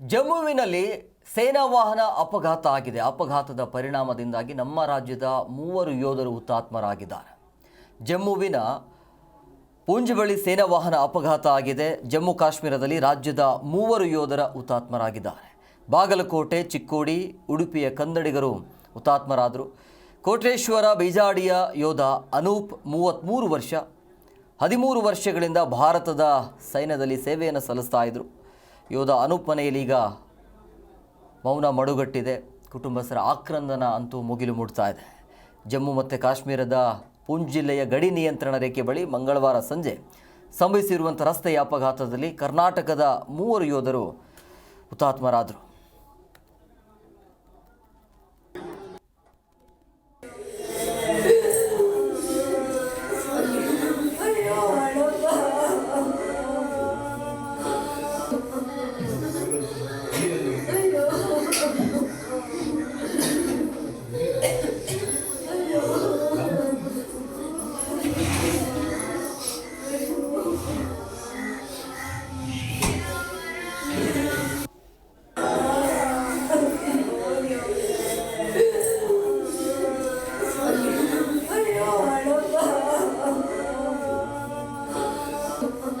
ಜಮ್ಮುವಿನಲ್ಲಿ ಸೇನಾ ವಾಹನ ಅಪಘಾತ ಆಗಿದೆ. ಅಪಘಾತದ ಪರಿಣಾಮದಿಂದಾಗಿ ನಮ್ಮ ರಾಜ್ಯದ ಮೂವರು ಯೋಧರು ಹುತಾತ್ಮರಾಗಿದ್ದಾರೆ. ಜಮ್ಮುವಿನ ಪೂಂಜ್ ಬಳಿ ಸೇನಾ ವಾಹನ ಅಪಘಾತ ಆಗಿದೆ. ಜಮ್ಮು ಕಾಶ್ಮೀರದಲ್ಲಿ ರಾಜ್ಯದ ಮೂವರು ಯೋಧರ ಹುತಾತ್ಮರಾಗಿದ್ದಾರೆ. ಬಾಗಲಕೋಟೆ, ಚಿಕ್ಕೋಡಿ, ಉಡುಪಿಯ ಕನ್ನಡಿಗರು ಹುತಾತ್ಮರಾದರು. ಕೋಟೇಶ್ವರ ಬೀಜಾಡಿಯ ಯೋಧ ಅನೂಪ್ ಮೂವತ್ತ್ಮೂರು ವರ್ಷ, ಹದಿಮೂರು ವರ್ಷಗಳಿಂದ ಭಾರತದ ಸೈನ್ಯದಲ್ಲಿ ಸೇವೆಯನ್ನು ಸಲ್ಲಿಸ್ತಾ ಇದ್ದರು ಯೋಧ ಅನೂಪ್ ಮನೆಯಲ್ಲಿ ಈಗ ಮೌನ ಮಡುಗಟ್ಟಿದೆ. ಕುಟುಂಬಸ್ಥರ ಆಕ್ರಂದನ ಅಂತೂ ಮುಗಿಲು ಮೂಡ್ತಾ ಇದೆ. ಜಮ್ಮು ಮತ್ತು ಕಾಶ್ಮೀರದ ಪೂಂಚ್ ಜಿಲ್ಲೆಯ ಗಡಿ ನಿಯಂತ್ರಣ ರೇಖೆ ಬಳಿ ಮಂಗಳವಾರ ಸಂಜೆ ಸಂಭವಿಸಿರುವಂಥ ರಸ್ತೆಯ ಅಪಘಾತದಲ್ಲಿ ಕರ್ನಾಟಕದ ಮೂವರು ಯೋಧರು ಹುತಾತ್ಮರಾದರು. Oh,